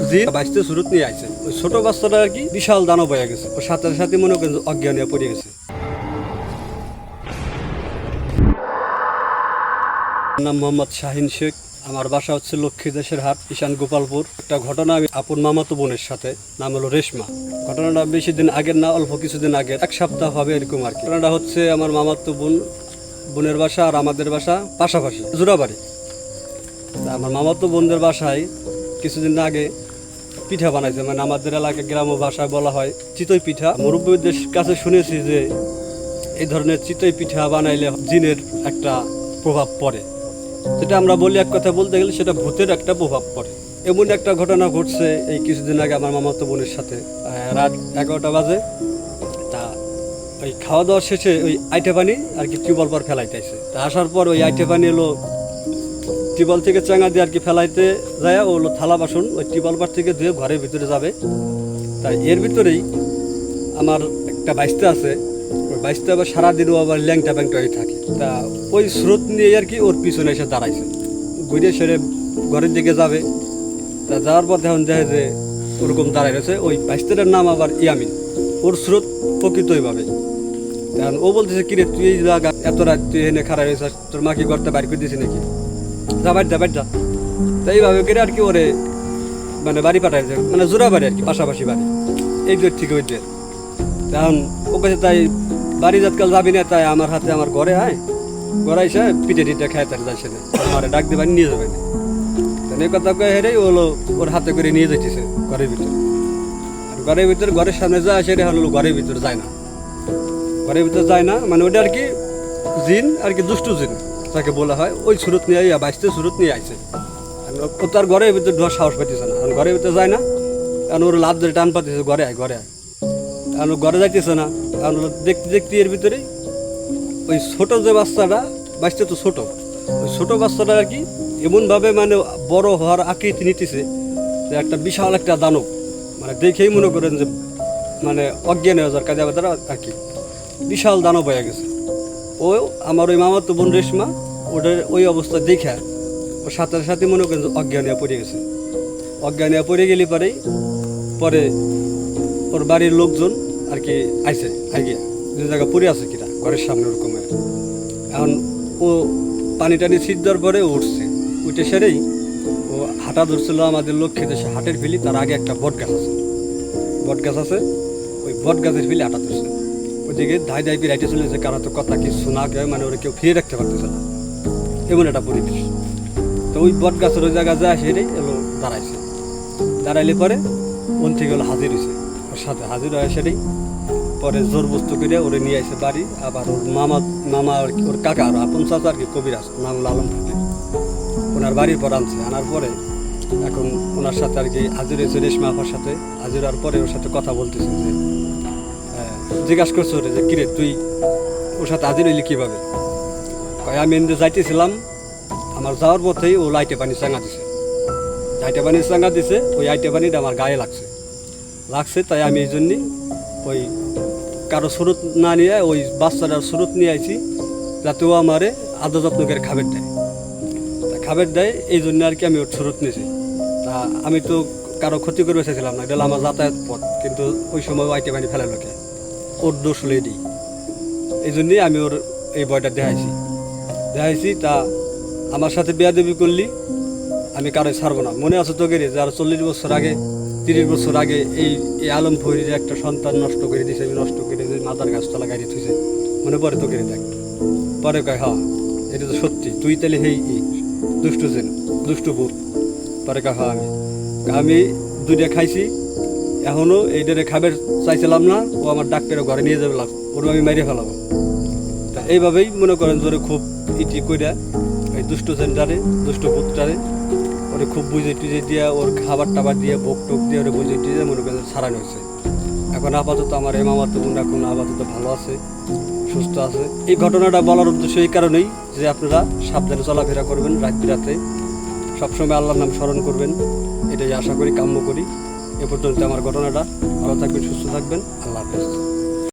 জি সুরত নিয়ে আইছে, ওই ছোট বাচ্চাটা আর কি বিশাল দানব হয়ে গেছে। ওর সাথে সাথে মনে করেন অজ্ঞান পড়ে গেছে। নাম মোহাম্মদ শাহিন শেখ। আমার বাসা হচ্ছে লক্ষ্মী দেশের হাট, ঈশান গোপালপুর। একটা ঘটনা আমি আপন মামাতো বোনের সাথে, নাম হলো রেশমা। ঘটনাটা বেশি দিন আগের না, অল্প কিছুদিন আগে এক সপ্তাহ হবে এরকম আর কি। ঘটনাটা হচ্ছে আমার মামাতো বোন, বোনের বাসা আর আমাদের বাসা পাশাপাশি, জোড়াবাড়ি। আমার মামাতো বোনদের বাসায় কিছুদিন আগে পিঠা বানাইছে মানে আমাদের এলাকায় গ্রাম্য ভাষায় বলা হয় চিতই পিঠা। মুরব্বীদের কাছে শুনেছি যে এই ধরনের চিতই পিঠা বানাইলে জিনের একটা প্রভাব পড়ে। যেটা আমরা বলি এক কথা বলতে গেলে সেটা ভূতের একটা প্রভাব পড়ে। এমন একটা ঘটনা ঘটছে এই কিছুদিন আগে আমার মামাতো বোনের সাথে রাত এগারোটা বাজে। তা ওই খাওয়া দাওয়া শেষে ওই আইটে পানি আর কি টিউবওয়েল পর ফেলাইতেছে তা আসার পর ওই আইটে পানি এলো টিউবওয়েল থেকে চাঙা দিয়ে আর কি ফেলাইতে যায় ও থালা বাসন ওই টিউবওয়েল পার থেকে ধুয়ে ঘরের ভিতরে যাবে। তাই এর ভিতরেই আমার একটা বাইশটা আছে। ওই বাইশটা আবার সারাদিনও আবার ল্যাংটা ব্যাংটা হয়ে থাকে। তা ওই স্রোত নিয়ে আর কি ওর পিছনে এসে দাঁড়াইছে। ঘুরে সেরে ঘরের দিকে যাবে। তা যাওয়ার পর এখন দেখে যে ওরকম দাঁড়ায় রয়েছে। ওই বাইশটার নাম আবার ইয়ামিন। ওর স্রোত প্রকৃতইভাবে কারণ ও বলতেছে, কিরে, তুই এই জায়গা এত রাত তুই এনে খারাপ হয়েছিস? তোর মা কি করতে বাইর করে দিয়েছি নাকি? যা বাড়ি যা বাড়ি যা তো এইভাবে করে আর কি ওরে মানে বাড়ি পাঠাইছে মানে জোড়া বাড়ি আর কি, পাশাপাশি বাড়ি। এই থেকে ওই দুই এখন ও কাছে তাই বাড়ি যাতকাল যাবি না, তাই আমার হাতে আমার ঘরে আয়। ঘরে এসে পিঠে টিটে খায় তার যাচ্ছে না আমার ডাক দিবা নিয়ে যাবে না। এই কথা কয়ে হেরে ও হলো ওর হাতে করে নিয়ে যাইতেছে ঘরের ভিতরে। আর ঘরের ভিতরে, ঘরের সামনে যায় সেটা হলো ঘরের ভিতরে যায় না। ঘরের ভিতরে যায় না মানে ওটা আর কি জিন, আর কি দুষ্টু জিন। তাকে বলা হয় ওই সুরত নিয়ে আইয়া বাইশতে সুরত নিয়ে আইছে। ও তার ঘরের ভিতরে ঢোয়ার সাহস পাইতেছে না। কারণ ঘরের ভিতরে যায় না কারণ ওর লাভ ধরে টান পাতিছে ঘরে আয় ঘরে আয়। কারণ ঘরে যাইতেছে না কারণ ওরা দেখতে দেখতে এর ভিতরেই ওই ছোট যে বাচ্চাটা বাচ্চা তো ছোট ওই ছোট বাচ্চাটা আর কি এমনভাবে মানে বড় হওয়ার আকৃতি নিতেছে যে একটা বিশাল একটা দানব। মানে দেখেই মনে করেন যে মানে অজ্ঞান হয়ে যাওয়ার কাজে তারা আর কি বিশাল দানব হয়ে গেছে। ও আমার ওই মামাতো বোন রেশমা, ওটার ওই অবস্থা দেখে ওর সাথে সাথে মনে করেন অজ্ঞান পড়ে গেছে। অজ্ঞান হয়ে পড়ে গেলে পরেই, পরে ওর বাড়ির লোকজন আর কি আইসে আগে যে জায়গা পড়ে আছে কিনা, ঘরের সামনে ওরকমের এখন ও পানি টানি ছিট দেওয়ার পরে উঠছে। উঠে সেরেই ও হাঁটা ধরছিল আমাদের লক্ষ্যে দেশে হাটের ফেলি তার আগে একটা বট গাছ আছে। বট গাছ আছে, ওই বট গাছের ফেলি হাঁটা ধরছে। ওইদিকে ধাই ধাই বিরাইতে চলেছে কারও তো কথা কি শোনা কেউ মানে ওরা কেউ ফিরে রাখতে পারতেছে না। এমন একটা পরিবেশ। তো ওই বট গাছের ওই জায়গা যায় সেটাই এলো, দাঁড়াইছে। দাঁড়াইলে পরে ওন থেকে হলো হাজির হয়েছে ওর সাথে হাজির হয় সেটাই পরে জোর বস্তু করে ওরে নিয়ে আসে বাড়ি। আবার ওর মামা মামা আর কি- ওর কাকা আর আপন চাচা আর কি, কবিরাজ, নাম হলো আলম ওনার বাড়ির পর আনছে। আনার পরে এখন ওনার সাথে আর কি হাজির হয়েছে রেশমা আপার সাথে। হাজির হওয়ার পরে ওর সাথে কথা বলতেছে যে জিজ্ঞাসা করছ ওরে যে, কিরে, তুই ওর সাথে হাজির হইলি কীভাবে? কয়, আমি এমনি যাইতেছিলাম, আমার যাওয়ার পথেই ও লাইটে পানি চাঙা দিছে। লাইটে পানি চাঙা দিছে, ওই আইটে পানিটা আমার গায়ে লাগছে। লাগছে তাই আমি এই জন্যই ওই কারও স্রোত না নিয়ে, ওই বাচ্চাটার স্রোত নিয়ে আইছি, যাতে ও আমারে আদর যত্ন করে খাবার দেয়। তা খাবার দেয়, এই জন্য আর কি আমি ওর স্রোত নিয়েছি তা আমি তো কারও ক্ষতি করবে চাইছিলাম না, এটা আমার যাতায়াত পথ। কিন্তু ওই সময় আইটে পানি ফেলে লোকে ওর দোষ এটি এই জন্যই আমি ওর এই বয়টা দেখাইছি। দেখাইছি, তা আমার সাথে বিয়া দেবী করলি, আমি কারোই ছাড়বো না। মনে আছে তোকে যার চল্লিশ বছর আগে, তিরিশ বছর আগে এই এই আলম ফরির একটা সন্তান নষ্ট করে দিয়েছে আমি নষ্ট করে দিয়ে মাদার গাছতলা গাড়ি থুইছে। মনে পড়ে তোকে দেখ। পরে কয় হ্যাঁ এটা তো সত্যি, তুই তাহলে হেই দুষ্টু সেন দুষ্টু ভূত পরে কয় হ্যাঁ আমি। আমি দুইটা খাইছি এখনও এই এইটারে খাবার চাইছিলাম না, ও আমার ডাক্তারের ঘরে নিয়ে যাবে ওর আমি মেরে ফেলাবো। তা এইভাবেই মনে করেন জোরে খুব ইটি কইরা, এই দুষ্ট সেন্টারে দুষ্ট পুত্রারে, ওরে খুব বুঝে টুজে দিয়ে, ওর খাবার টাবার দিয়ে, ভোগ টোক দিয়ে ওরে বুঝে টুঝে মনে করেন সারানো হয়েছে। এখন আপাতত আমার এই মামার তো এখন আপাতত ভালো আছে, সুস্থ আছে। এই ঘটনাটা বলার উদ্দেশ্য এই কারণেই যে আপনারা সাবধানে চলাফেরা করবেন রাত রাতে সবসময় আল্লাহর নাম স্মরণ করবেন, এটাই আশা করি, কাম্য করি। এ পর্যন্ত আমার ঘটনাটা ভালো থাকবেন সুস্থ থাকবেন। আল্লাহ হাফেজ।